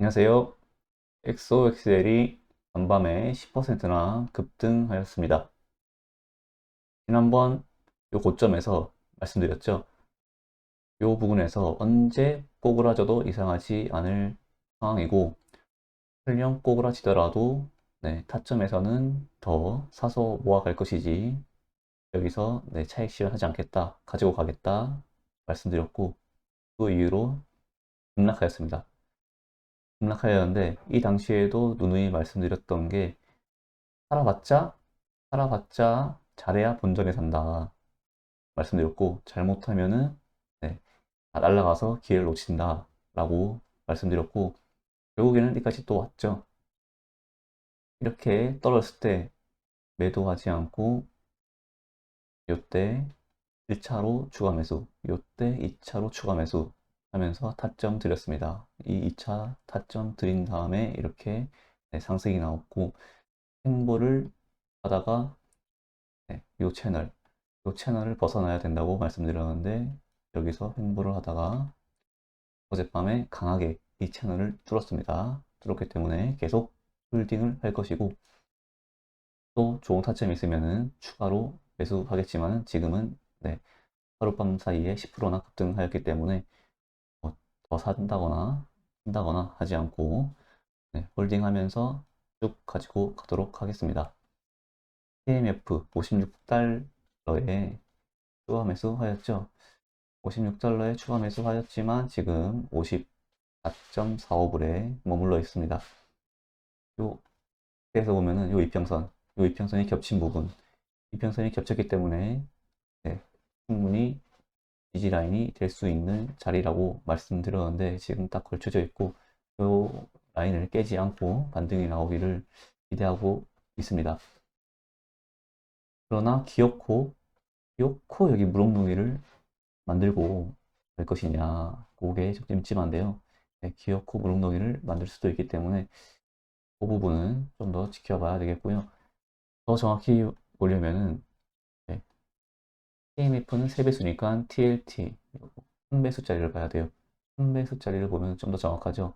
안녕하세요. XOXL이 간밤에 10%나 급등하였습니다. 지난번 이 고점에서 말씀드렸죠. 이 부분에서 언제 꼬그라져도 이상하지 않을 상황이고 설령 꼬그라지더라도 네, 타점에서는 더 사서 모아갈 것이지 여기서 네, 차익 실현하지 않겠다, 가지고 가겠다 말씀드렸고 그 이후로 급락하였습니다. 급락하였는데 이 당시에도 누누이 말씀드렸던 게 살아봤자 살아봤자 잘해야 본전에 산다. 말씀드렸고 잘못하면은 네, 날라가서 기회를 놓친다. 라고 말씀드렸고 결국에는 여기까지 또 왔죠. 이렇게 떨어졌을 때 매도하지 않고 요때 1차로 추가 매수 요때 2차로 추가 매수 하면서 타점 드렸습니다. 이 2차 타점 드린 다음에 이렇게 네, 상승이 나왔고 행보를 하다가 네, 이 채널, 이 채널을 벗어나야 된다고 말씀드렸는데 여기서 횡보를 하다가 어젯밤에 강하게 이 채널을 뚫었습니다. 뚫었기 때문에 계속 홀딩을 할 것이고 또 좋은 타점이 있으면은 추가로 매수하겠지만 지금은 네, 하룻밤 사이에 10%나 급등하였기 때문에 더 산다거나 산다거나 하지 않고 네, 홀딩하면서 쭉 가지고 가도록 하겠습니다. TMF 56달러에 추가 매수 하였죠. 56달러에 추가 매수 하였지만 지금 54.45불에 머물러 있습니다. 요에서 보면은 요 이평선, 요 이평선이 겹친 부분, 이평선이 겹쳤기 때문에 네, 충분히 지지 라인이 될 수 있는 자리라고 말씀드렸는데 지금 딱 걸쳐져 있고 이 라인을 깨지 않고 반등이 나오기를 기대하고 있습니다. 그러나 기어코 기어코 여기 무럭무기를 만들고 될 것이냐 그게 좀 찜찜한데요. 네, 기어코 무럭무기를 만들 수도 있기 때문에 그 부분은 좀 더 지켜봐야 되겠고요. 더 정확히 보려면은 TMF는 3배수니까 TLT 1배수짜리를 봐야 돼요. 1배수짜리를 보면 좀 더 정확하죠.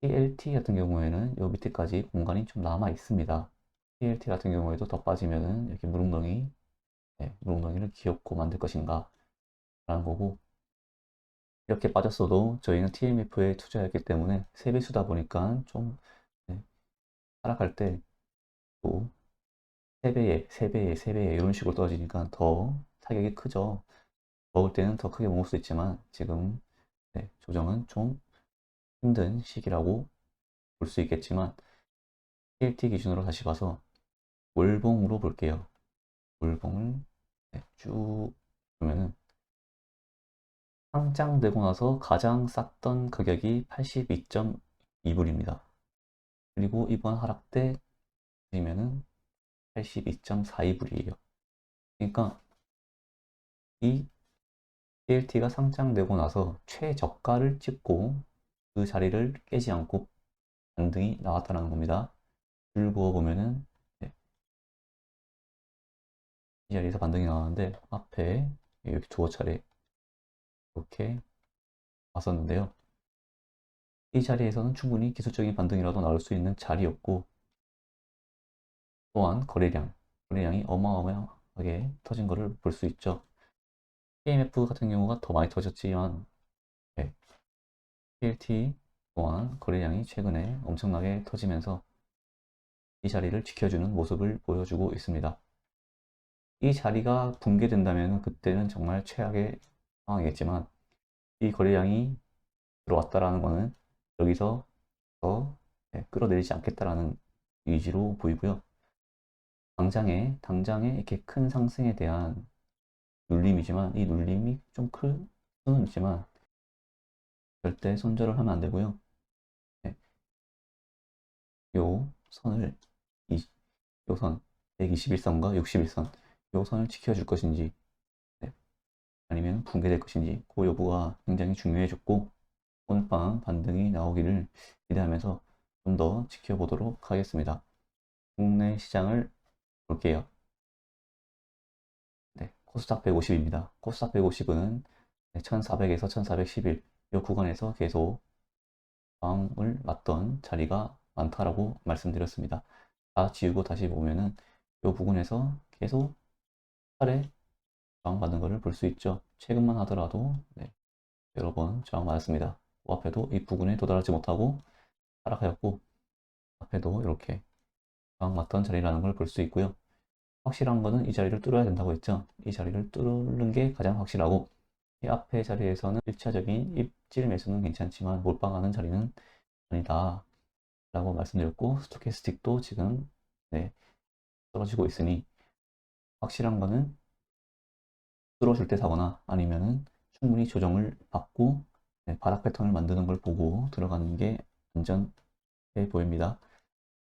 TLT 같은 경우에는 요 밑에까지 공간이 좀 남아 있습니다. TLT 같은 경우에도 더 빠지면은 이렇게 무릉덩이, 네, 무릉덩이를 귀엽고 만들 것인가 라는 거고 이렇게 빠졌어도 저희는 TMF에 투자했기 때문에 3배수다 보니까 좀 네, 하락할 때또 3배에, 3배에, 3배에 이런 식으로 떨어지니까 더 타격이 크죠. 먹을 때는 더 크게 먹을 수 있지만 지금 네, 조정은 좀 힘든 시기라고 볼 수 있겠지만 TLT 기준으로 다시 봐서 월봉으로 볼게요. 월봉을 네, 쭉 보면은 상장되고 나서 가장 쌌던 가격이 82.2불입니다. 그리고 이번 하락 때 보시면은 82.42불이에요. 그러니까 이 CLT가 상장되고 나서 최저가를 찍고 그 자리를 깨지 않고 반등이 나왔다는 겁니다. 줄 그어 보면은 네. 이 자리에서 반등이 나왔는데 앞에 이렇게 두어 차례 이렇게 왔었는데요. 이 자리에서는 충분히 기술적인 반등이라도 나올 수 있는 자리였고 또한 거래량, 거래량이 어마어마하게 터진 것을 볼 수 있죠. TMF 같은 경우가 더 많이 터졌지만 네. PLT 또한 거래량이 최근에 엄청나게 터지면서 이 자리를 지켜주는 모습을 보여주고 있습니다. 이 자리가 붕괴된다면 그때는 정말 최악의 상황이겠지만 이 거래량이 들어왔다라는 것은 여기서 더 네, 끌어내리지 않겠다라는 의지로 보이고요. 당장에 당장에 이렇게 큰 상승에 대한 눌림이지만 이 눌림이 좀 클 수는 있지만 절대 손절을 하면 안 되고요. 네. 요 선을 이, 요 선, 121선과 61선 요 선을 지켜줄 것인지 네. 아니면 붕괴될 것인지 그 여부가 굉장히 중요해졌고 오늘 밤 반등이 나오기를 기대하면서 좀 더 지켜보도록 하겠습니다. 국내 시장을 볼게요. 네, 코스닥 150입니다. 코스닥 150은 1400에서 1411 이 구간에서 계속 저항을 맞던 자리가 많다라고 말씀드렸습니다. 다 지우고 다시 보면은 이 부분에서 계속 팔에 저항받는 것을 볼 수 있죠. 최근만 하더라도 네, 여러 번 저항받았습니다. 그 앞에도 이 부분에 도달하지 못하고 하락하였고 앞에도 이렇게 저항받던 자리라는 걸 볼 수 있고요. 확실한 거는 이 자리를 뚫어야 된다고 했죠. 이 자리를 뚫는 게 가장 확실하고 이 앞에 자리에서는 1차적인 입질 매수는 괜찮지만 몰빵하는 자리는 아니다 라고 말씀드렸고 스토캐스틱도 지금 네, 떨어지고 있으니 확실한 거는 뚫어줄 때 사거나 아니면은 충분히 조정을 받고 네, 바닥 패턴을 만드는 걸 보고 들어가는 게 안전해 보입니다.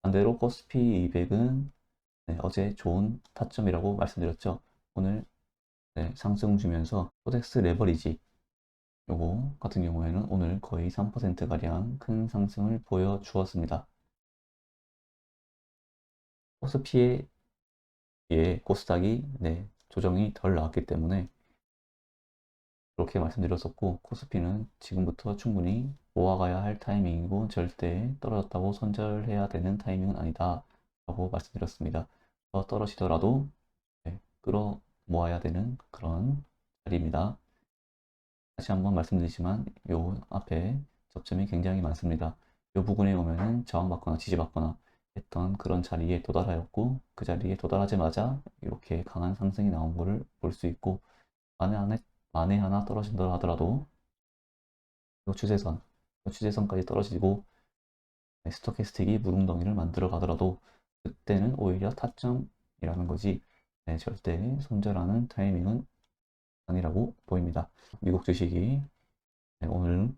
반대로 코스피 200은 네, 어제 좋은 타점이라고 말씀드렸죠. 오늘 네, 상승 주면서 코덱스 레버리지 요거 같은 경우에는 오늘 거의 3%가량 큰 상승을 보여주었습니다. 코스피에 비해 코스닥이 네, 조정이 덜 나왔기 때문에 그렇게 말씀드렸었고 코스피는 지금부터 충분히 모아가야 할 타이밍이고 절대 떨어졌다고 손절해야 되는 타이밍은 아니다 라고 말씀드렸습니다. 더 떨어지더라도 네, 끌어 모아야 되는 그런 자리입니다. 다시 한번 말씀드리지만 요 앞에 접점이 굉장히 많습니다. 요 부분에 오면은 저항받거나 지지받거나 했던 그런 자리에 도달하였고 그 자리에 도달하자마자 이렇게 강한 상승이 나온 것을 볼 수 있고 만에 하나, 만에 하나 떨어진다 하더라도 요 추세선, 요 추세선까지 떨어지고 네, 스토캐스틱이 무릉덩이를 만들어 가더라도 그때는 오히려 타점이라는 거지 네, 절대 손절하는 타이밍은 아니라고 보입니다. 미국 주식이 네, 오늘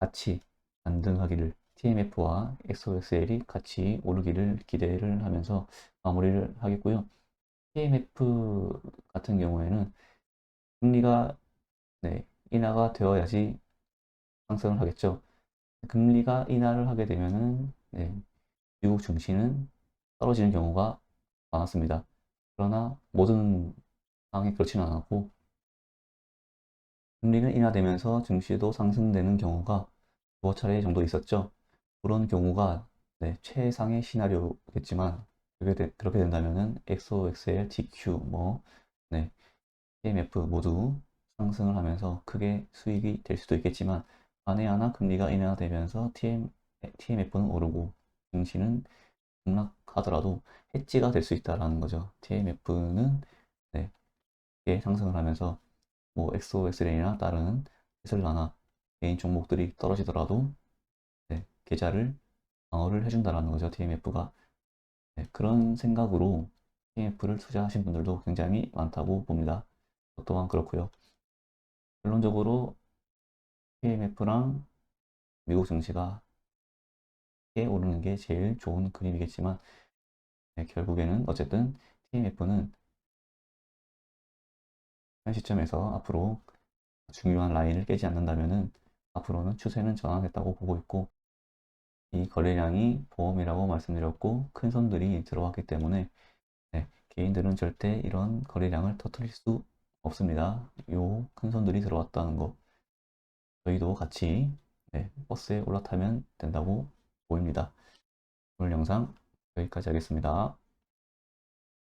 같이 반등하기를 TMF와 XOXL이 같이 오르기를 기대를 하면서 마무리를 하겠고요. TMF 같은 경우에는 금리가 네, 인하가 되어야지 상승을 하겠죠. 금리가 인하를 하게 되면은 네, 미국 증시는 떨어지는 경우가 많았습니다. 그러나 모든 상황이 그렇지는 않았고 금리는 인하되면서 증시도 상승되는 경우가 두어 차례 정도 있었죠. 그런 경우가 네, 최상의 시나리오겠지만 그렇게, 되, 그렇게 된다면은 XOXL, GQ, 뭐 네, TMF 모두 상승을 하면서 크게 수익이 될 수도 있겠지만 만에 하나 금리가 인하되면서 TM, TMF는 오르고 증시는 급락하더라도 해지가 될 수 있다라는 거죠. TMF는 네, 상승을 하면서 뭐 XOXL이나 다른 테슬라나 개인 종목들이 떨어지더라도 네, 계좌를 방어를 해준다라는 거죠. TMF가 네, 그런 생각으로 TMF를 투자하신 분들도 굉장히 많다고 봅니다. 저 또한 그렇고요. 결론적으로 TMF랑 미국 증시가 오르는 게 제일 좋은 그림이겠지만 네, 결국에는 어쨌든 TMF는 현 시점에서 앞으로 중요한 라인을 깨지 않는다면 앞으로는 추세는 전환했다고 보고 있고 이 거래량이 보험이라고 말씀드렸고 큰 손들이 들어왔기 때문에 네, 개인들은 절대 이런 거래량을 터뜨릴 수 없습니다. 요 큰 손들이 들어왔다는 거 저희도 같이 네, 버스에 올라타면 된다고 보입니다. 오늘 영상 여기까지 하겠습니다.